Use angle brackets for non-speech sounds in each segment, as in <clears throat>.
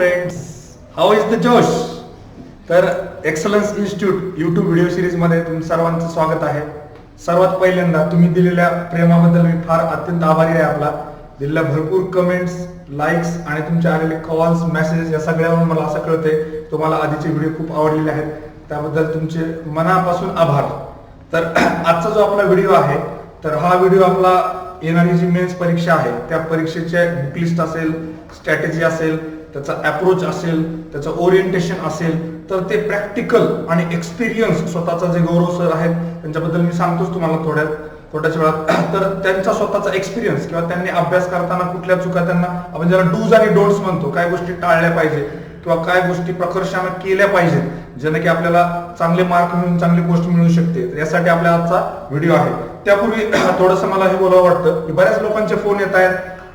Friends how is the जोश तर excellence institute YouTube video सिरीजमध्ये तुम सर्वांचं स्वागत आहे. सर्वात पहिल्यांदा तुम्ही दिलेल्या प्रेमाबद्दल मी फार अत्यंत आभारी आहे आपला. दिलेल्या भरपूर कमेंट्स लाईक्स आणि तुमचे आलेले कॉल्स मेसेजेस या सगळ्यावरून मला असं कळते तुम्हाला आधीचे व्हिडिओ खूप आवडलेले आहेत. त्याबद्दल तुमचे मनापासून आभार. तर <clears throat> आजचा जो आपला व्हिडिओ आहे तर हा व्हिडिओ आपला येणारी जी मेन्स परीक्षा आहे त्या परीक्षेचे बुकलिस्ट असेल स्ट्रॅटेजी असेल त्याचा अप्रोच असेल त्याचं ओरिएंटेशन असेल तर ते प्रॅक्टिकल आणि एक्सपिरियन्स स्वतःचा जे गौरव सर आहेत त्यांच्याबद्दल मी सांगतोच तुम्हाला थोड्यात थोड्याच वेळात. <clears throat> तर त्यांचा स्वतःचा एक्सपिरियन्स किंवा त्यांनी अभ्यास करताना कुठल्या चुका त्यांना आपण ज्याला डूज आणि डोंट्स म्हणतो काय गोष्टी टाळल्या पाहिजे किंवा काय गोष्टी प्रकर्षानं केल्या पाहिजेत ज्याने की आपल्याला चांगले मार्क मिळून चांगली गोष्ट मिळू शकते. यासाठी आपल्या आजचा व्हिडिओ आहे. त्यापूर्वी <clears throat> थोडंसं मला हे बोलावं वाटतं की बऱ्याच लोकांचे फोन येत आहेत.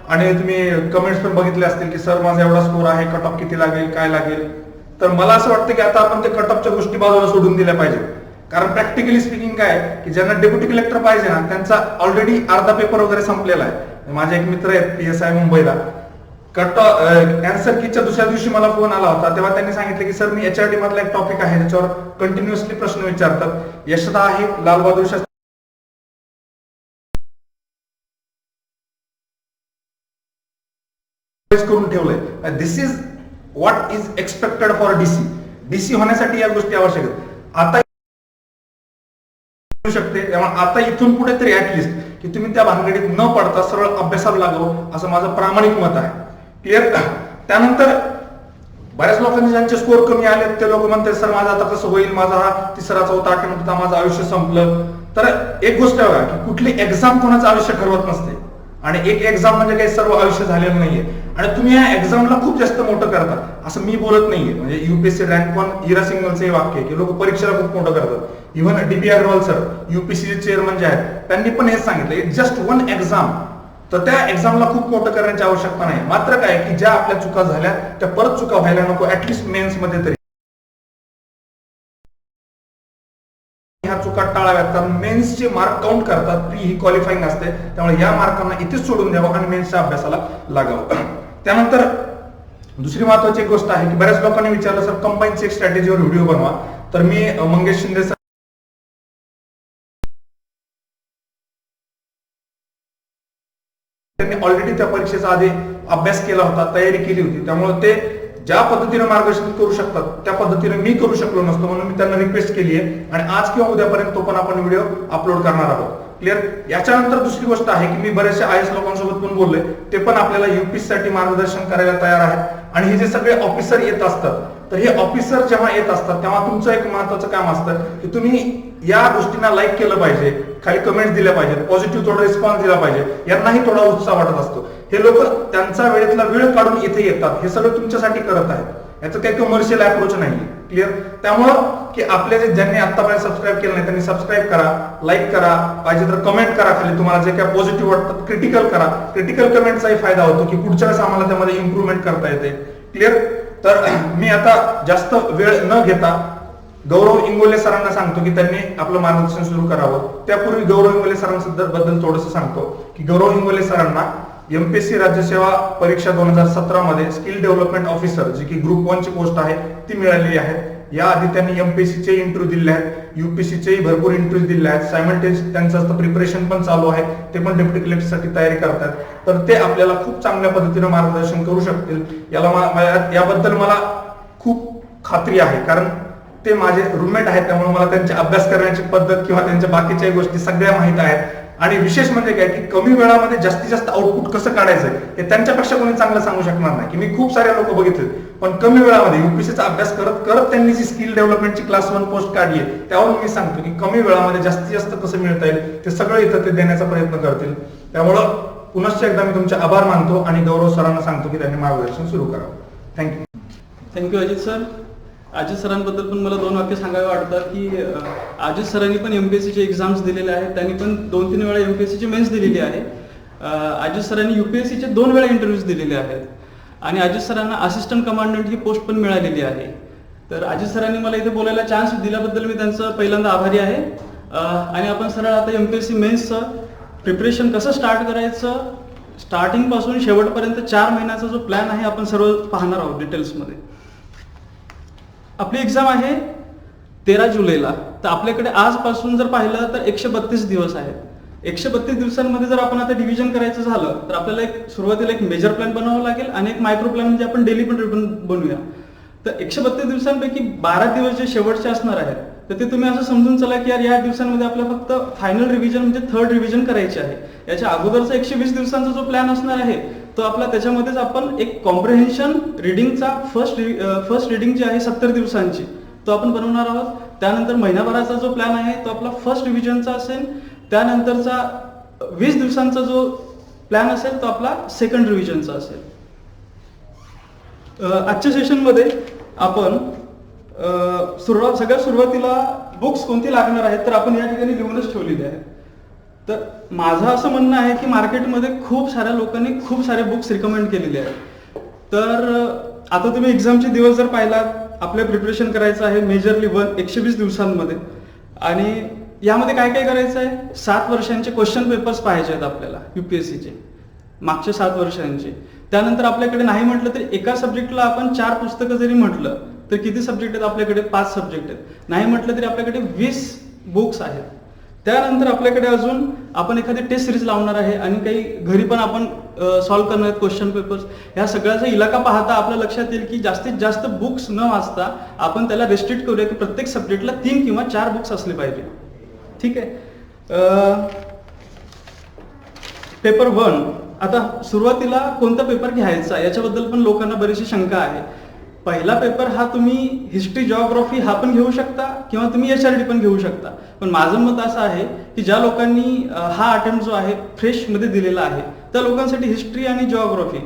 आणि तुम्ही कमेंट्स पण बघितले असतील की सर माझा एवढा स्कोर आहे कट ऑफ किती लागेल काय लागेल? तर मला असं वाटतं की आता आपण ते कट ऑफच्या गोष्टी बाजूला सोडून दिल्या पाहिजे कारण प्रॅक्टिकली स्पीकिंग काय की ज्यांना डेप्युटी कलेक्टर पाहिजे ना त्यांचा ऑलरेडी अर्धा पेपर वगैरे संपलेला आहे. माझे एक मित्र आहेत पी एस आय मुंबईला. कट अँसर कीच्या दुसऱ्या दिवशी मला फोन आला होता तेव्हा त्यांनी सांगितलं की सर मी एच आर डी मधला एक टॉपिक आहे त्याच्यावर कंटिन्युअसली प्रश्न विचारतात. यशदा आहे लालबहादूर शास्त्री करून ठेवलंय. This is what is expected for DC DC होण्यासाठी या गोष्टी आवश्यक आहेत. आता शकते. आता इथून पुढे तरी ऍटलिस्ट की तुम्ही त्या भानगडीत न पडता सरळ अभ्यासाला लागलो असं माझं प्रामाणिक मत आहे. क्लिअर त्यानंतर बऱ्याच लोकांनी ज्यांचे स्कोर कमी आले ते लोक म्हणतात सर माझा आता कसं होईल? माझा हा तिसरा चौथा अटेम्प्ट माझं आयुष्य संपलं. तर एक गोष्ट बघा की कुठली एक्झाम कोणाचं आयुष्य ठरवत नसते. आणि एक एक्झाम म्हणजे काही सर्व आयुष्य झालेलं नाहीये. आणि तुम्ही या एक्झामला खूप जास्त मोठं करता. असं मी बोलत नाहीये. म्हणजे युपीएससी रँक वन इरा सिंगलचं हे वाक्य आहे की लोक परीक्षेला खूप मोठं करतात. इव्हन डीबी अग्रवाल सर युपीसीचे चेअरमन जे आहेत त्यांनी पण हेच सांगितलं इट जस्ट वन एक्झाम तर त्या एक्झामला खूप मोठं करण्याची आवश्यकता नाही. मात्र काय की ज्या आपल्या चुका झाल्या त्या परत चुका व्हायला नको ऍटलिस्ट मेन्समध्ये तरी. ह्या चुका टाळाव्यात. कारण मेन्सचे मार्क काउंट करतात प्री ही क्वालिफाईंग असते. त्यामुळे या मार्कांना इथेच सोडून द्यावं आणि मेन्सच्या अभ्यासाला लागावं. त्यानंतर दुसरी महत्वाची एक गोष्ट आहे की बऱ्याच लोकांनी विचारलं सर कंबाईनची एक स्ट्रॅटेजीवर व्हिडिओ बनवा. तर मी मंगेश शिंदे सर त्यांनी ऑलरेडी त्या परीक्षेचा आधी अभ्यास केला होता तयारी केली होती. त्यामुळे ते ज्या पद्धतीने मार्गदर्शन करू शकतात त्या पद्धतीने मी करू शकलो नसतो म्हणून मी त्यांना रिक्वेस्ट केली आहे. आणि आज किंवा उद्यापर्यंत तो पण आपण व्हिडिओ अपलोड करणार आहोत. क्लिअर याच्यानंतर दुसरी गोष्ट आहे की मी बऱ्याचशा आय एस लोकांसोबत पण बोललोय. ते पण आपल्याला युपीएससाठी मार्गदर्शन करायला तयार आहेत. आणि हे जे सगळे ऑफिसर येत असतात तर हे ऑफिसर जेव्हा येत असतात तेव्हा तुमचं एक महत्वाचं काम असतं की तुम्ही या गोष्टींना लाईक केलं पाहिजे काही कमेंट दिल्या पाहिजेत पॉझिटिव्ह थोडा रिस्पॉन्स दिला पाहिजे यांनाही थोडा उत्साह वाटत असतो. हे लोक त्यांचा वेळेतला वेळ काढून इथे येतात. हे सगळं तुमच्यासाठी करत आहेत. याचं काही कमर्शियल अप्रोच नाही क्लिअर त्यामुळं की आपले जे ज्यांनी आतापर्यंत सबस्क्राईब केलं नाही त्यांनी सबस्क्राईब करा लाईक करा पाहिजे तर कमेंट करा खाली. तुम्हाला जे काय पॉझिटिव्ह वाटतात क्रिटिकल करा. क्रिटिकल कमेंटचाही फायदा होतो की पुढच्या वेळेस आम्हाला त्यामध्ये इम्प्रुव्हमेंट करता येते. क्लिअर तर मी आता जास्त वेळ न घेता गौरव इंगोले सरांना सांगतो की त्यांनी आपलं मार्गदर्शन सुरू करावं. त्यापूर्वी गौरव इंगोले सरांबद्दल थोडंसं सांगतो की गौरव इंगोले सरांना एमपीएससी राज्यसेवा परीक्षा दोन हजार सतरा मध्ये स्किल डेव्हलपमेंट ऑफिसर जी की ग्रुप वन ची पोस्ट आहे ती मिळालेली आहे. या आधी त्यांनी एमपीएससी चे इंटरव्ह्यू दिले आहेत युपीएससीचेही भरपूर इंटरव्ह्यू दिले आहेत. सायमल्टेज त्यांचं प्रिपरेशन पण चालू आहे. ते पण डेप्युटी कलेक्टरसाठी तयारी करतात. तर ते आपल्याला खूप चांगल्या पद्धतीने मार्गदर्शन करू शकतील. याला मा- याबद्दल मला खूप खात्री आहे. कारण ते माझे रूममेट आहेत त्यामुळे मला त्यांच्या अभ्यास करण्याची पद्धत किंवा त्यांच्या बाकीच्या गोष्टी सगळ्या माहीत आहेत. आणि विशेष म्हणजे काय की कमी वेळामध्ये जास्तीत जास्त आउटपुट कसं काढायचं हे त्यांच्यापेक्षा कोणी चांगलं सांगू शकणार नाही. की मी खूप सारे लोक बघितले पण कमी वेळामध्ये युपीसीचा अभ्यास करत करत त्यांनी जी स्किल डेव्हलपमेंटची क्लास वन पोस्ट काढली आहे त्यावरून मी सांगतो की कमी वेळामध्ये जास्तीत जास्त कसं मिळता येईल ते सगळं इथं ते देण्याचा प्रयत्न करतील. त्यामुळं पुनश्च एकदा मी तुमचे आभार मानतो आणि गौरव सरांना सांगतो की त्यांनी मार्गदर्शन सुरू करावं. Thank you thank you Ajit sir Ajit सरांबद्दल पण मला दोन वाक्य सांगावे वाटतात की अजित सरांनी पण एमपीएससीचे एक्झाम्स दिलेले आहेत. त्यांनी पण दोन तीन वेळा एमपीएससीची मेन्स दिलेली आहे. अजित सरांनी युपीएससीचे दोन वेळा इंटरव्ह्यूज दिलेले आहेत. आणि अजित सरांना असिस्टंट कमांडंट ही पोस्ट पण मिळालेली आहे. तर अजित सरांनी मला इथे बोलायला चान्स दिल्याबद्दल मी त्यांचं पहिल्यांदा आभारी आहे. आणि आपण सरळ आता एमपीएससी मेन्सचं प्रिपरेशन कसं स्टार्ट करायचं? स्टार्टिंगपासून शेवटपर्यंत चार महिन्याचा जो प्लॅन आहे आपण सर्व पाहणार आहोत डिटेल्समध्ये आपली एक्झाम आहे तेरा जुलैला. तर आपल्याकडे आजपासून जर पाहिलं तर एकशे बत्तीस दिवस आहेत. एकशे बत्तीस दिवसांमध्ये जर आपण आता डिव्हिजन करायचं झालं तर आपल्याला एक सुरुवातीला एक मेजर प्लॅन बनवावा लागेल आणि एक मायक्रो प्लॅन म्हणजे आपण डेली पण रिटर्न बनवूया. तर एकशे बत्तीस दिवसांपैकी बारा दिवस जे शेवटचे असणार आहेत तर ते तुम्ही असं समजून चला की यार या दिवसांमध्ये आपल्याला फक्त फायनल रिव्हिजन म्हणजे थर्ड रिव्हिजन करायचे आहे. याच्या अगोदरचा एकशे वीस दिवसांचा जो प्लॅन असणार आहे तो आपला त्याच्यामध्येच आपण एक कॉम्प्रिहेन्शन रिडिंगचा फर्स्ट फर्स्ट रिडिंग जी आहे सत्तर दिवसांची तो आपण बनवणार आहोत. त्यानंतर महिनाभराचा जो प्लॅन आहे तो आपला फर्स्ट रिव्हिजनचा असेल. त्यानंतरचा वीस दिवसांचा जो प्लॅन असेल तो आपला सेकंड रिव्हिजनचा असेल. आजच्या सेशनमध्ये आपण सुरुवात सगळ्यात सुरुवातीला बुक्स कोणती लागणार आहेत तर आपण या ठिकाणी लिहूनच ठेवलेली आहे तर माझं असं म्हणणं आहे की मार्केटमध्ये खूप साऱ्या लोकांनी खूप सारे बुक्स रिकमेंड केलेले आहेत. तर आता तुम्ही एक्झामचे दिवस जर पाहिलात आपल्या प्रिपरेशन करायचं आहे मेजरली वन एकशे वीस दिवसांमध्ये. आणि यामध्ये काय काय करायचं आहे? सात वर्षांचे क्वेश्चन पेपर्स पाहिजे आहेत आपल्याला युपीएससीचे मागच्या सात वर्षांचे. त्यानंतर आपल्याकडे नाही म्हटलं तरी एका सब्जेक्टला आपण चार पुस्तकं जरी म्हटलं तर किती सब्जेक्ट आहेत आपल्याकडे? पाच सब्जेक्ट आहेत. नाही म्हटलं तरी आपल्याकडे वीस बुक्स आहेत. त्यानंतर आपल्याकडे अजून आपण एखादी टेस्ट सिरीज लावणार आहे आणि काही घरी पण आपण सॉल्व्ह करणार आहेत क्वेश्चन पेपर्स ह्या सगळ्याचा इलाका पाहता आपल्या लक्षात येईल की जास्तीत जास्त बुक्स न वाचता आपण त्याला रेस्ट्रिक्ट करूया की प्रत्येक सब्जेक्टला तीन किंवा चार बुक्स असले पाहिजे. ठीक आहे? पेपर वन आता सुरुवातीला कोणता पेपर घ्यायचा? याच्याबद्दल पण लोकांना बरीचशी शंका आहे. पहिला पेपर हा तुम्ही हिस्ट्री जॉग्राफी हा पण घेऊ शकता किंवा तुम्ही एच आर डी पण घेऊ शकता. पण माझं मत असं आहे की ज्या लोकांनी हा अटेम्प्ट जो आहे फ्रेशमध्ये दिलेला आहे त्या लोकांसाठी हिस्ट्री आणि जॉग्राफी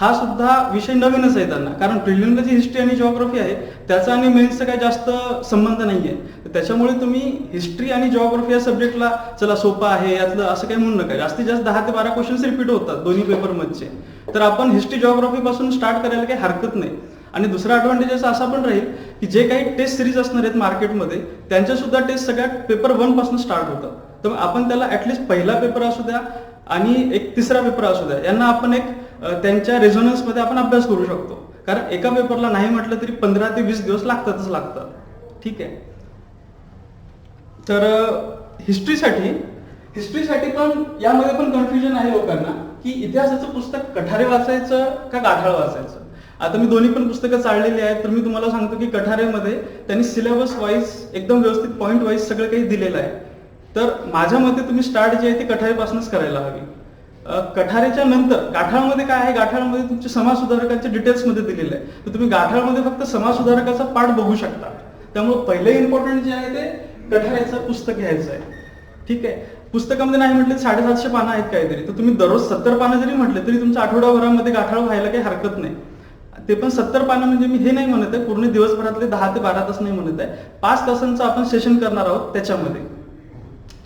हा सुद्धा विषय नवीनच आहे त्यांना. कारण प्रिलिमला जी हिस्ट्री आणि जॉग्राफी आहे त्याचा आणि मेन्सचा काही जास्त संबंध नाही आहे त्याच्यामुळे तुम्ही हिस्ट्री आणि जॉग्राफी या सब्जेक्टला चला सोपा आहे यातलं असं काही म्हणू नका. जास्तीत जास्त दहा ते बारा क्वेश्चन्स रिपीट होतात दोन्ही पेपरमधचे तर आपण हिस्ट्री जॉग्राफी पासून स्टार्ट करायला काही हरकत नाही. आणि दुसरा ॲडव्हान्टेज असा पण राहील की जे काही टेस्ट सिरीज असणार आहेत मार्केटमध्ये त्यांच्या सुद्धा टेस्ट सगळ्यात पेपर वनपासून स्टार्ट होतात. तर आपण त्याला ऍटलिस्ट पहिला पेपर असू द्या आणि एक तिसरा पेपर असू द्या यांना आपण एक त्यांच्या रेझोनन्समध्ये आपण अभ्यास करू शकतो. कारण एका पेपरला नाही म्हटलं तरी पंधरा ते वीस दिवस लागतातच लागतात. ठीक आहे? तर हिस्ट्रीसाठी हिस्ट्रीसाठी पण यामध्ये पण कन्फ्युजन आहे लोकांना की इतिहासाचं पुस्तक कठारे वाचायचं का गाठाळ वाचायचं? आता मी दोन्ही पण पुस्तकं चाललेली आहेत तर मी तुम्हाला सांगतो की कठारेमध्ये त्यांनी सिलेबस वाईज एकदम व्यवस्थित पॉईंट वाईज सगळं काही दिलेलं आहे. तर माझ्या मते तुम्ही स्टार्ट जे आहे ती कठारेपासूनच करायला हवी. कठारेच्या नंतर गाठाळमध्ये काय आहे? गाठाळमध्ये तुमचे समाज सुधारकांच्या डिटेल्समध्ये दिलेलं आहे. तर तुम्ही गाठाळमध्ये फक्त समाजसुधारकाचा पाठ बघू शकता. त्यामुळे पहिले इम्पॉर्टंट जे आहे ते कठारेचं पुस्तक घ्यायचं आहे. ठीक आहे? पुस्तकामध्ये नाही म्हटले साडेसातशे पानं आहेत काहीतरी. तर तुम्ही दररोज सत्तर पानं जरी म्हटले तरी तुमच्या आठवडाभरामध्ये गाठाळ व्हायला काही हरकत नाही. ते पण सत्तर पानं म्हणजे मी हे नाही म्हणत आहे पूर्ण दिवसभरातले दहा ते बारा तास नाही म्हणत आहे. पाच तासांचं आपण सेशन करणार आहोत त्याच्यामध्ये.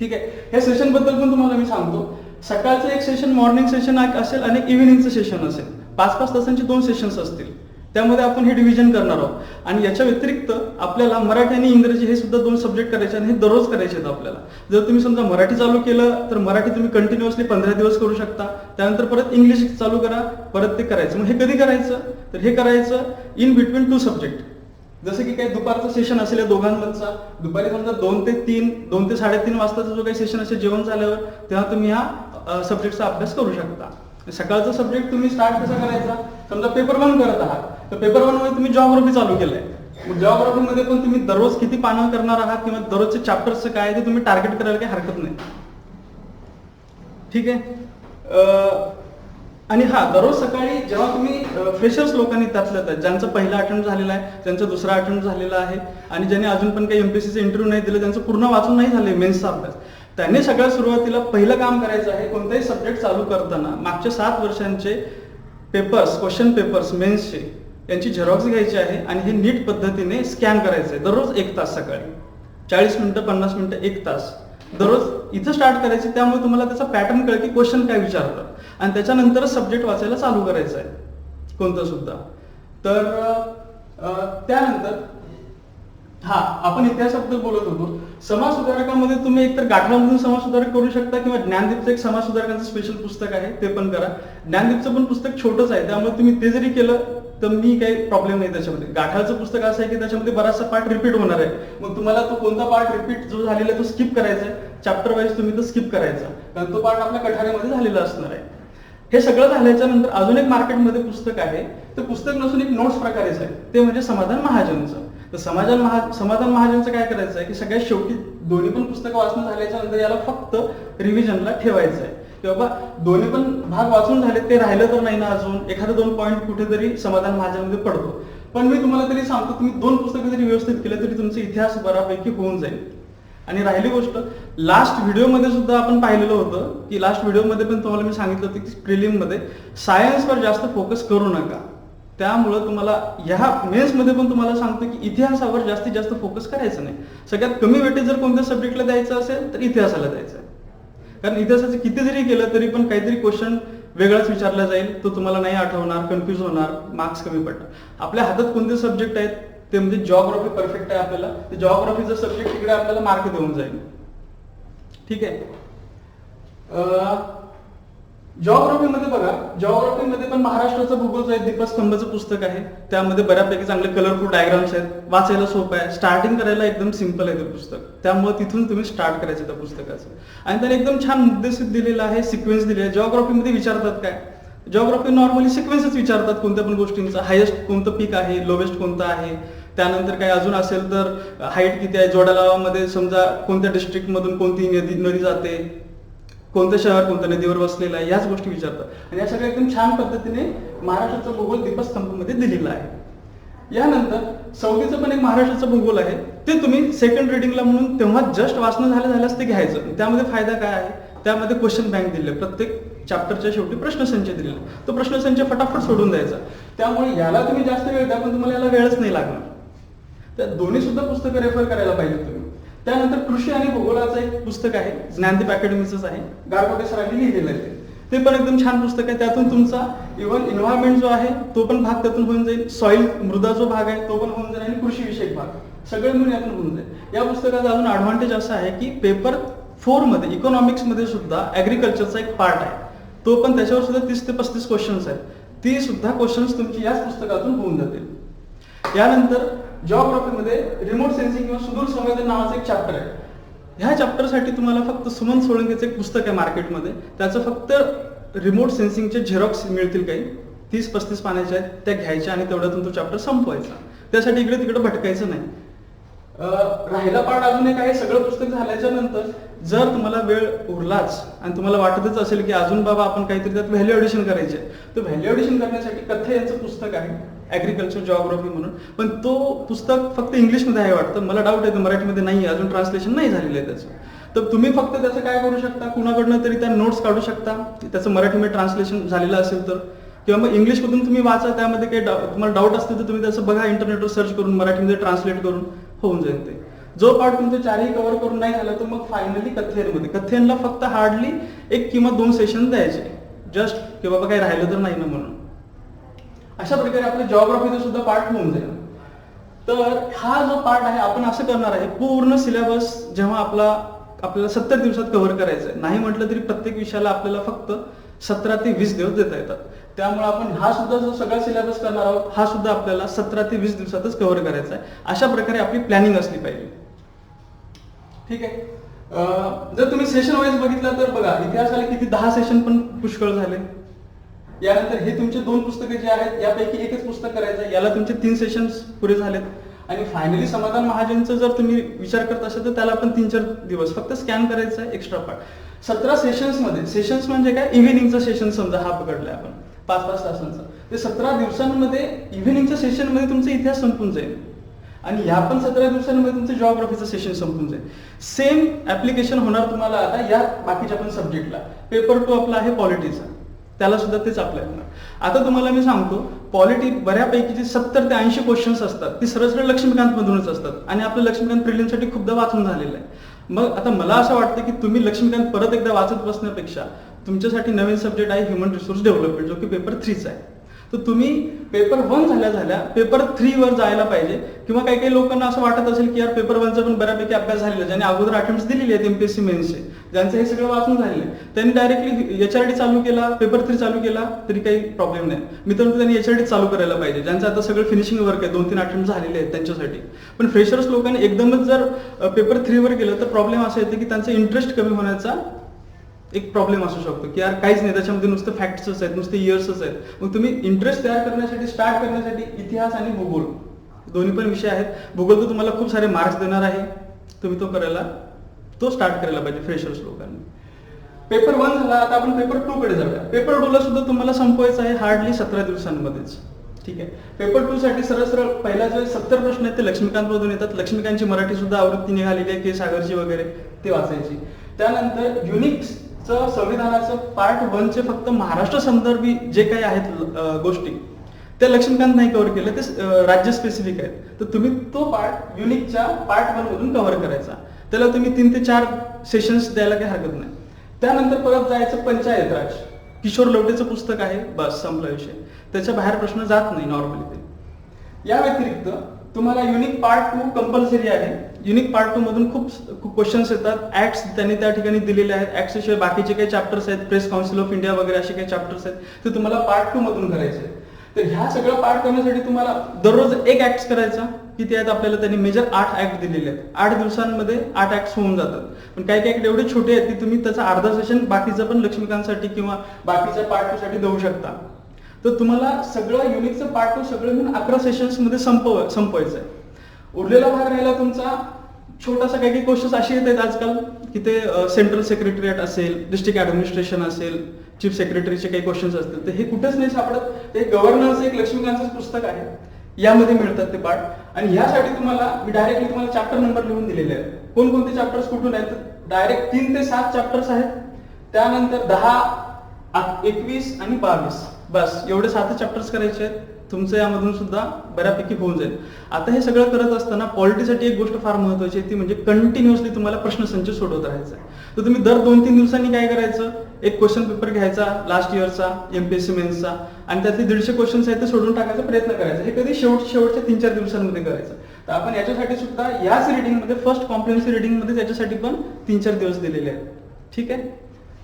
ठीक आहे? हे सेशनबद्दल पण तुम्हाला मी सांगतो. सकाळचं एक सेशन मॉर्निंग सेशन असेल आणि इव्हिनिंगचं सेशन असेल. पाच पाच तासांचे दोन सेशन्स असतील. त्यामध्ये आपण हे डिव्हिजन करणार आहोत. आणि याच्या व्यतिरिक्त आपल्याला मराठी आणि इंग्रजी हे सुद्धा दोन सब्जेक्ट करायचे आणि हे दररोज करायचे आहेत आपल्याला. जर तुम्ही समजा मराठी चालू केलं तर मराठी तुम्ही कंटिन्युअसली पंधरा दिवस करू शकता. त्यानंतर परत इंग्लिश चालू करा परत ते करायचं. मग हे कधी करायचं? तर हे करायचं इन बिटवीन टू सब्जेक्ट जसं की काही दुपारचं सेशन असेल या दोघांमधचा दुपारी समजा दोन ते तीन दोन ते साडेतीन वाजताचा जो काही सेशन असेल जेवण झाल्यावर तेव्हा तुम्ही हा सब्जेक्टचा अभ्यास करू शकता. सकाळचा सब्जेक्ट तुम्ही स्टार्ट कसा करायचा? समजा पेपर वन करत आहात. तर पेपर वनमध्ये तुम्ही जॉग्राफी चालू केलंय. मग मध्ये पण तुम्ही दररोज किती पानं करणार आहात किंवा दररोजचे चॅप्टरचं काय ते तुम्ही टार्गेट करायला काही हरकत नाही. ठीक आहे? आणि हा दररोज सकाळी जेव्हा तुम्ही फ्रेशर्स लोकांनी त्यातल्या त्यात ज्यांचं पहिला अटेम्प्ट झालेला आहे ज्यांचा दुसरा अटेम्प्ट झालेला आहे आणि ज्यांनी अजून पण काही एमपीसीचे इंटरव्ह्यू नाही दिले त्यांचं पूर्ण वाचून नाही झाले मेन्सचा अभ्यास त्यांनी सगळ्या सुरुवातीला पहिलं काम करायचं आहे कोणताही सब्जेक्ट चालू करताना मागच्या सात वर्षांचे पेपर्स क्वेश्चन पेपर्स मेन्सचे यांची झेरॉक्स घ्यायची आहे आणि हे नीट पद्धतीने स्कॅन करायचं आहे दररोज एक तास सकाळी. चाळीस मिनिटं पन्नास मिनिटं एक तास. दररोज इथं स्टार्ट करायची त्यामुळे तुम्हाला त्याचा पॅटर्न कळेल की क्वेश्चन काय विचारतात आणि त्याच्यानंतरच सब्जेक्ट वाचायला चालू करायचं आहे कोणतं सुद्धा. तर त्यानंतर हा आपण इतिहासाबद्दल बोलत होतो. समाज सुधारकामध्ये तुम्ही एकतर गाठवामधून समाज सुधारक करू शकता किंवा ज्ञानदीपचं एक समाज सुधारकांचं स्पेशल पुस्तक आहे ते पण करा. ज्ञानदीपचं पण पुस्तक छोटंच आहे त्यामुळे तुम्ही ते जरी केलं तर मी काही प्रॉब्लेम नाही त्याच्यामध्ये. गाठाचं पुस्तक असं आहे की त्याच्यामध्ये बराचसा पार्ट रिपीट होणार आहे. मग तुम्हाला तो कोणता पार्ट रिपीट जो झालेला आहे तो स्किप करायचा आहे. चॅप्टर वाईज तुम्ही तो स्किप करायचा. कारण तो पार्ट आपल्या कठाऱ्यामध्ये झालेला असणार आहे. हे सगळं झाल्याच्यानंतर अजून एक मार्केटमध्ये पुस्तक आहे. तर पुस्तक नसून एक नोट्स प्रकारेच आहे. ते म्हणजे समाधान महाजनचं. तर समाधान महा समाधान महाजनचं काय करायचं आहे की सगळ्यात शेवटी दोन्ही पण पुस्तकं वाचणं झाल्याच्यानंतर याला फक्त रिव्हिजनला ठेवायचं आहे. बाबा दोन्ही पण भाग वाचून झाले ते राहिलं तर नाही ना अजून. एखादा दोन पॉईंट कुठेतरी समाधान माझ्यामध्ये पडतो. पण मी तुम्हाला तरी सांगतो तुम्ही दोन पुस्तकं जरी व्यवस्थित केले तरी तुमचा इतिहास बऱ्यापैकी होऊन जाईल. आणि राहिली गोष्ट लास्ट व्हिडिओमध्ये सुद्धा आपण पाहिलेलं होतं की लास्ट व्हिडिओमध्ये पण तुम्हाला मी सांगितलं होतं की प्रिलिममध्ये सायन्सवर जास्त फोकस करू नका. त्यामुळं तुम्हाला ह्या मेन्समध्ये पण तुम्हाला सांगतो की इतिहासावर जास्तीत जास्त फोकस करायचं नाही. सगळ्यात कमी वेटेज जर कोणत्या सब्जेक्टला द्यायचं असेल तर इतिहासाला द्यायचं. आहे कारण इतिहासाचं किती जरी केलं तरी पण काहीतरी क्वेश्चन वेगळाच विचारला जाईल. तो तुम्हाला नाही आठवणार कन्फ्युज होणार मार्क्स कमी पडणार. आपल्या हातात कोणते सब्जेक्ट आहेत ते म्हणजे जॉग्राफी परफेक्ट आहे आपल्याला. ते जॉग्राफीचं सब्जेक्ट तिकडे आपल्याला मार्क देऊन जाईल. ठीक आहे? जॉग्रॉफीमध्ये बघा जॉग्राफीमध्ये पण महाराष्ट्राचं भूगोलचं एक दीपस्तंभचं पुस्तक आहे. त्यामध्ये बऱ्यापैकी चांगले कलरफुल डायग्राम्स आहेत. वाचायला सोपं आहे. स्टार्टिंग करायला एकदम सिंपल आहे ते पुस्तक. त्यामुळे तिथून तुम्ही स्टार्ट करायचं त्या पुस्तकाचं. आणि त्याने एकदम छान मुद्देसूद दिलेला आहे सिक्वेन्स दिलेला आहे. जॉग्राफीमध्ये विचारतात काय? जॉग्राफी नॉर्मली सिक्वेन्सच विचारतात कोणत्या पण गोष्टींचा. हायेस्ट कोणतं पीक आहे? लोवेस्ट कोणतं आहे? त्यानंतर काही अजून असेल तर हाईट किती आहे? जोडालावामध्ये समजा कोणत्या डिस्ट्रिक्ट मधून कोणती नदी नदी जाते? कोणतं शहर कोणत्या नदीवर वसलेलं आहे याच गोष्टी विचारतात. आणि या सगळ्या एकदम छान पद्धतीने महाराष्ट्राचा भूगोल दीपस्तंभमध्ये दिलेला आहे. यानंतर सौदीचं पण एक महाराष्ट्राचं भूगोल आहे. ते तुम्ही सेकंड रिडिंगला म्हणून तेव्हा जस्ट वाचणं झालं झाल्यास ते घ्यायचं. त्यामध्ये फायदा काय आहे? त्यामध्ये क्वेश्चन बँक दिले प्रत्येक चॅप्टरच्या शेवटी प्रश्नसंच दिलेला तो प्रश्नसंच फटाफट सोडून द्यायचा. त्यामुळे याला तुम्ही जास्त वेळ द्या पण तुम्हाला याला वेळच नाही लागणार. त्या दोन्ही सुद्धा पुस्तकं रेफर करायला पाहिजे तुम्ही. त्यानंतर कृषी आणि भूगोलाचं एक पुस्तक आहे ज्ञानदीप अकॅडमीचंच आहे. गारगोटे सरांनी लिहिलेलं आहे ते. पण एकदम छान पुस्तक आहे. त्यातून तुमचा इव्हन एन्व्हायरमेंट जो आहे तो पण भाग त्यातून होऊन जाईल. सॉइल मृदा जो भाग आहे तो पण होऊन जाईल आणि कृषी विषयक भाग. सगळे मिळून यातून होऊन जाईल. या पुस्तकाचा अजून ऍडव्हान्टेज असा आहे की पेपर फोरमध्ये इकॉनॉमिक्समध्ये सुद्धा ऍग्रिकल्चरचा एक पार्ट आहे. तो पण त्याच्यावर सुद्धा तीस ते पस्तीस क्वेश्चन्स आहेत. ती सुद्धा क्वेश्चन्स तुमची याच पुस्तकातून होऊन जातील. यानंतर जॉग्राफीमध्ये रिमोट सेन्सिंग किंवा सुदूर संवेदन नावाचं एक चॅप्टर आहे. ह्या चॅप्टरसाठी तुम्हाला फक्त सुमन सोळंकेचं एक पुस्तक आहे मार्केटमध्ये त्याचं फक्त रिमोट सेन्सिंगचे झेरॉक्स मिळतील काही. तीस पस्तीस पाण्याच्या आहेत त्या घ्यायच्या आणि तेवढ्यातून तो चॅप्टर संपवायचा. त्यासाठी इकडे तिकडे भटकायचं नाही. राहिला पार्ट अजून एक आहे सगळं पुस्तक झाल्याच्यानंतर जर तुम्हाला वेळ उरलाच आणि तुम्हाला वाटतच असेल की अजून बाबा आपण काहीतरी त्यात व्हॅल्यू ऑडिशन करायचे तर व्हॅल्यू ऑडिशन करण्यासाठी कथ्य यांचं पुस्तक आहे. ॲग्रिकल्चर जॉग्राफी म्हणून. पण तो पुस्तक फक्त इंग्लिशमध्ये आहे वाटतं. मला डाऊट आहे मराठीमध्ये नाही आहे अजून ट्रान्सलेशन नाही झालेलं आहे त्याचं. तर तुम्ही फक्त त्याचं काय करू शकता? कुणाकडनं तरी त्या नोट्स काढू शकता. त्याचं मराठीमध्ये ट्रान्सलेशन झालेलं असेल तर. किंवा मग इंग्लिशमधून तुम्ही वाचा त्यामध्ये काही डाऊ तुम्हाला डाऊट असतील तर तुम्ही त्याचं बघा इंटरनेटवर सर्च करून मराठीमध्ये ट्रान्सलेट करून होऊन जाईल ते. जो पार्ट तुमचे चारही कव्हर करून नाही झाला तर मग फायनली कथेनमध्ये कथेनला फक्त हार्डली एक किंवा दोन सेशन द्यायचे. जस्ट की बाबा काही राहिलं तर नाही ना म्हणून. अशा प्रकारे आपल्या जॉग्राफीचा सुद्धा पार्ट होऊन जाईल. तर हा जो पार्ट आहे आपण असं करणार आहे पूर्ण सिलेबस जेव्हा आपला आपल्याला सत्तर दिवसात कव्हर करायचं आहे नाही म्हटलं तरी प्रत्येक विषयाला आपल्याला फक्त सतरा ते वीस दिवस देता येतात. त्यामुळे आपण हा सुद्धा जो सगळा सिलेबस करणार आहोत हा सुद्धा आपल्याला सतरा ते वीस दिवसातच कव्हर करायचा आहे अशा प्रकारे आपली प्लॅनिंग असली पाहिजे. ठीक आहे? जर तुम्ही सेशन वाईज बघितलं तर बघा इतिहासाला किती दहा सेशन पण पुष्कळ झाले. यानंतर हे तुमचे दोन पुस्तकं जे आहेत यापैकी एकच पुस्तक करायचं आहे. याला तुमचे तीन सेशन्स पुरे झालेत. आणि फायनली समाधान महाजनचं जर तुम्ही विचार करत असाल तर त्याला पण तीन चार दिवस फक्त स्कॅन करायचं आहे एक्स्ट्रा पार्ट सतरा सेशन्समध्ये सेशन्स म्हणजे काय? इव्हिनिंगचा सेशन समजा हा पकडलाय आपण. पाच पाच तासांचा. ते सतरा दिवसांमध्ये इव्हिनिंगच्या सेशनमध्ये तुमचा इतिहास संपून जाईल. आणि ह्या पण सतरा दिवसांमध्ये तुमचं जॉग्राफीचं सेशन संपून जाईल. सेम ऍप्लिकेशन होणार तुम्हाला आता या बाकीच्या पण सब्जेक्टला पेपर टू आपला आहे पॉलिटीचा त्याला सुद्धा तेच अप्लाय होणार आता तुम्हाला मी सांगतो पॉलिटी बऱ्यापैकी जे सत्तर ते ऐंशी क्वेश्चन्स असतात ती सरळ सरळ लक्ष्मीकांत मधूनच असतात. आणि आपलं लक्ष्मीकांत प्रिलिमसाठी खूपदा वाचून झालेलं आहे. मग आता मला असं वाटतं की तुम्ही लक्ष्मीकांत परत एकदा वाचत बसण्यापेक्षा तुमच्यासाठी नवीन सब्जेक्ट आहे ह्युमन रिसोर्स डेव्हलपमेंट जो की पेपर थ्रीचा आहे. तर तुम्ही पेपर वन झाल्या झाल्या पेपर थ्री वर जायला पाहिजे. किंवा काही काही लोकांना असं वाटत असेल की यार पेपर वनचा पण बऱ्यापैकी अभ्यास झालेला आहे. ज्यांनी अगोदर अटेम्प्ट दिलेली आहेत एमपीएससी मेन्सचे ज्यांचं हे सगळं वाचून झालेलं आहे. त्यांनी डायरेक्टली एचआरडी चालू केला पेपर थ्री चालू केला तरी काही प्रॉब्लेम नाही. मी तर म्हणतो त्यांनी एचआरडी चालू करायला पाहिजे. ज्यांचं आता सगळं फिनिशिंग वर्क आहे दोन तीन अटेम्प्ट झालेले आहेत त्यांच्यासाठी. पण फ्रेशर्स लोकांनी एकदमच जर पेपर थ्री वर गेलं तर प्रॉब्लेम असा येतो की त्यांचा इंटरेस्ट कमी होण्याचा एक प्रॉब्लेम असू शकतो की यार काहीच नाही त्याच्यामध्ये नुसतं फॅक्ट्सच आहेत नुसते इयर्सच आहेत. मग तुम्ही इंटरेस्ट तयार करण्यासाठी स्टार्ट करण्यासाठी इतिहास आणि भूगोल दोन्ही पण विषय आहेत. भूगोल तर तुम्हाला खूप सारे मार्क्स देणार आहे. तुम्ही तो करायला तो स्टार्ट करायला पाहिजे फ्रेशर्स लोकांनी. पेपर वन झाला आता आपण पेपर टू कडे जाऊया. पेपर टूला सुद्धा तुम्हाला संपवायचं आहे हार्डली सतरा दिवसांमध्येच. ठीक आहे? पेपर टू साठी सरळ सरळ पहिला जे सत्तर प्रश्न आहेत ते लक्ष्मीकांतमधून येतात. लक्ष्मीकांतची मराठी सुद्धा आवृत्ती निघालेली आहे के सागरची वगैरे ते वाचायची. त्यानंतर युनिक्स संविधानाचं पार्ट वनचे फक्त महाराष्ट्र संदर्भी जे काही आहेत गोष्टी त्या लक्ष्मीकांत नाही कव्हर केलं ते राज्य स्पेसिफिक आहेत. तर तुम्ही तो पार्ट युनिकच्या पार्ट वन मधून कव्हर करायचा. त्याला तुम्ही तीन ते चार सेशन्स द्यायला काही हरकत नाही. त्यानंतर परत जायचं पंचायत राज. किशोर लवटेचं पुस्तक आहे बस संपला विषय. त्याच्या बाहेर प्रश्न जात नाही नॉर्मली ते. या व्यतिरिक्त तुम्हाला युनिक पार्ट टू कंपल्सरी आहे. युनिक पार्ट टू मधून खूप क्वेश्चन्स येतात. ऍक्ट्स त्यांनी त्या ठिकाणी दिलेले आहेत. ऍक्ट्सशिवाय बाकीचे काही चॅप्टर्स आहेत. प्रेस काउन्सिल ऑफ इंडिया वगैरे असे काही चॅप्टर्स आहेत. ते तुम्हाला पार्ट टू मधून करायचे आहेत. तर ह्या सगळं पार्ट करण्यासाठी तुम्हाला दररोज एक ऍक्ट करायचा किती आहेत आपल्याला त्यांनी मेजर आठ ऍक्ट दिलेले आहेत. आठ दिवसांमध्ये आठ ऍक्ट होऊन जातात. पण काही काही ऍक्ट एवढे छोटे आहेत की तुम्ही त्याचा अर्धा सेशन बाकीचं पण लक्ष्मीकांतसाठी किंवा बाकीच्या पार्ट टू साठी देऊ शकता. तर तुम्हाला सगळं युनिकचं पार्ट टू सगळं मिळून अकरा सेशन्समध्ये संपव संपवायचं आहे उरलेला भाग राहिला तुमचा छोटासा काही काही क्वेश्चन्स असे येत आहेत आजकाल की ते सेंट्रल सेक्रेटरीएट असेल डिस्ट्रिक्ट ऍडमिनिस्ट्रेशन असेल चीफ सेक्रेटरीचे काही क्वेश्चन्स असतील तर हे कुठेच नाही सापडत. ते गव्हर्नन्स एक लक्ष्मीकांतच पुस्तक आहे. यामध्ये मिळतात ते पाठ आणि ह्यासाठी तुम्हाला मी डायरेक्टली तुम्हाला चॅप्टर नंबर लिहून दिलेले आहेत. कोणकोणते चॅप्टर्स कुठून आहेत? डायरेक्ट तीन ते सात चॅप्टर्स आहेत. त्यानंतर दहा एकवीस आणि बावीस. बस एवढे सात चॅप्टर्स करायचे आहेत. तुमचं यामधून सुद्धा बऱ्यापैकी होऊन जाईल. आता हे सगळं करत असताना पॉलिटीसाठी एक गोष्ट फार महत्वाची आहे ती म्हणजे कंटिन्युअसली तुम्हाला प्रश्नसंच सोडवत राहायचं आहे. तर तुम्ही दर दोन तीन दिवसांनी काय करायचं? एक क्वेश्चन पेपर घ्यायचा लास्ट इयरचा एमपीएससी मेन्सचा आणि त्यातले दीडशे क्वेश्चन्स आहेत ते सोडून टाकायचा प्रयत्न करायचा. हे कधी शेवट शेवटच्या तीन चार दिवसांमध्ये करायचं. तर आपण याच्यासाठी सुद्धा याच रिडिंगमध्ये फर्स्ट कॉम्प्लिमेंटरी रिडिंगमध्ये त्याच्यासाठी पण तीन चार दिवस दिलेले आहेत. ठीक आहे?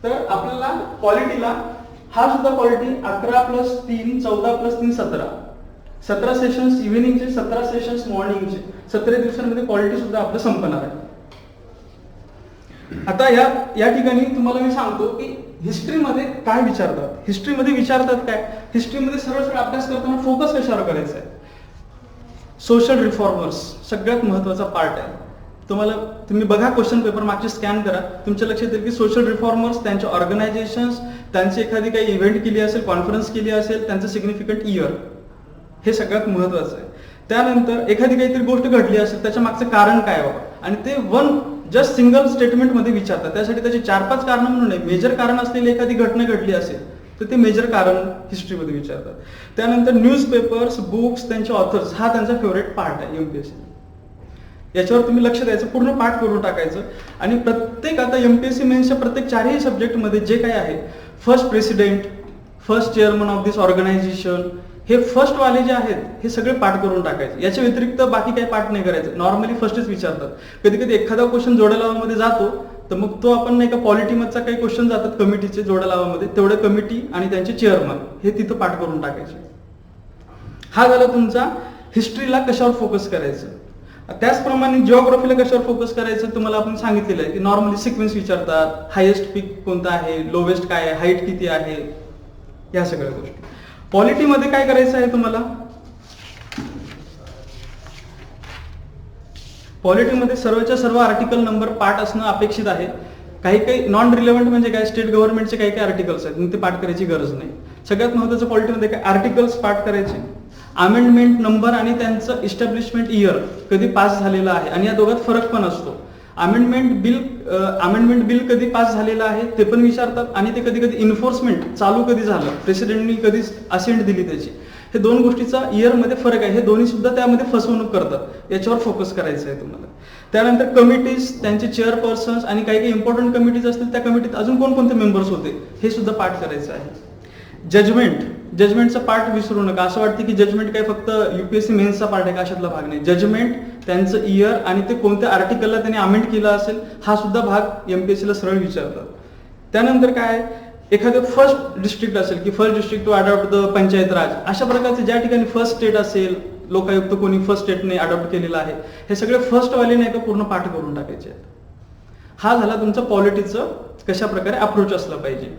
तर आपल्याला क्वालिटीला हा सुद्धा क्वालिटी अकरा प्लस तीन चौदा प्लस तीन सतरा. सतरा सेशन्स इव्हिनिंगचे सतरा सेशन्स मॉर्निंगचे सतरा दिवसांमध्ये क्वालिटी सुद्धा आपलं संपणार आहे. आता या या ठिकाणी तुम्हाला मी सांगतो की हिस्ट्रीमध्ये काय विचारतात? हिस्ट्रीमध्ये विचारतात काय? हिस्ट्रीमध्ये सरळ सरळ अभ्यास करताना फोकस कशावर करायचा आहे? सोशल रिफॉर्मर्स सगळ्यात महत्त्वाचा पार्ट आहे. तुम्हाला तुम्ही बघा क्वेश्चन पेपर मागचे स्कॅन करा. तुमच्या लक्षात येईल की सोशल रिफॉर्मर्स त्यांचे ऑर्गनायझेशन त्यांची एखादी काही इव्हेंट केली असेल कॉन्फरन्स केली असेल त्यांचं सिग्निफिकंट इयर हे सगळ्यात महत्वाचं आहे. त्यानंतर एखादी काहीतरी गोष्ट घडली असेल त्याच्या मागचं कारण काय बाबा आणि ते वन जस्ट सिंगल स्टेटमेंटमध्ये विचारतात. त्यासाठी त्याचे चार पाच कारण म्हणून नाही मेजर कारण असलेली एखादी घटना घडली असेल तर ते मेजर कारण हिस्ट्रीमध्ये विचारतात. त्यानंतर न्यूज पेपर्स बुक्स त्यांचे ऑथर्स हा त्यांचा फेवरेट पार्ट आहे एमपीएससी याच्यावर तुम्ही लक्ष द्यायचं पूर्ण पाठ करून टाकायचं. आणि प्रत्येक आता एमपीएससी मेन्सच्या प्रत्येक चारही सब्जेक्टमध्ये जे काही आहे first president first chairman of this organization हे फर्स्ट वाले जे आहेत हे सगळे पाठ करून टाकायचे. याच्या व्यतिरिक्त बाकी काही पाठ नाही करायचं. नॉर्मली फर्स्टच विचारतात. कधी कधी एखादा क्वेश्चन जोड्या लावामध्ये जातो तर मग तो आपण नाही का पॉलिटीमधचा काही क्वेश्चन जातात कमिटीचे जोड्या लावामध्ये. तेवढ्या कमिटी आणि त्यांचे चेअरमन हे तिथं पाठ करून टाकायचे. हा झाला तुमचा हिस्ट्रीला कशावर फोकस करायचं? त्याचप्रमाणे जिओग्राफीला कशावर फोकस करायचं? तुम्हाला आपण सांगितलेलं आहे की नॉर्मली सिक्वेन्स विचारतात. हायेस्ट पीक कोणता आहे? लोवेस्ट काय आहे? हाईट किती आहे? या सगळ्या गोष्टी. पॉलिटीमध्ये काय करायचं आहे तुम्हाला? पॉलिटीमध्ये सर्वच्या सर्व आर्टिकल नंबर पाठ असणं अपेक्षित आहे. काही काही नॉन रिलेव्हंट म्हणजे काय? स्टेट गव्हर्नमेंटचे काही काही आर्टिकल्स आहेत. ते पाठ करायची गरज नाही. सगळ्यात महत्वाचं पॉलिटीमध्ये काय? आर्टिकल्स पाठ करायचे. अमेंडमेंट नंबर आणि त्यांचं इस्टॅब्लिशमेंट इयर कधी पास झालेलं आहे. आणि या दोघात फरक पण असतो. अमेंडमेंट बिल अमेंडमेंट बिल कधी पास झालेलं आहे ते पण विचारतात आणि ते कधी कधी इन्फोर्समेंट चालू कधी झालं प्रेसिडेंटनी कधी असेंट दिली त्याची. हे दोन गोष्टीचा इयरमध्ये फरक आहे. हे दोन्ही सुद्धा त्यामध्ये फसवणूक करतात. याच्यावर फोकस करायचं आहे तुम्हाला. त्यानंतर कमिटीज त्यांचे चेअरपर्सन्स आणि काही काही इम्पॉर्टंट कमिटीज असतील त्या कमिटीत अजून कोणकोणते मेंबर्स होते हे सुद्धा पाठ करायचं आहे. जजमेंट जजमेंटचा पार्ट विसरू नका. असं वाटतं की जजमेंट काय फक्त युपीएससी मेन्सचा पार्ट आहे का? अशातला भाग नाही. जजमेंट त्यांचं इयर आणि ते कोणत्या आर्टिकलला त्यांनी अमेंड केलं असेल हा सुद्धा भाग एमपीएससी ला सरळ विचारतात. त्यानंतर काय? आहे? एखादं फर्स्ट डिस्ट्रिक्ट असेल की first district to adopt the panchayat raj. अशा प्रकारचे ज्या ठिकाणी फर्स्ट स्टेट असेल लोकायुक्त कोणी फर्स्ट स्टेटने अडॉप्ट केलेलं आहे हे सगळे फर्स्ट वाले नाही का पूर्ण पाठ करून टाकायचे आहेत. हा झाला तुमचा पॉलिटीचं कशा प्रकारे अप्रोच असला पाहिजे.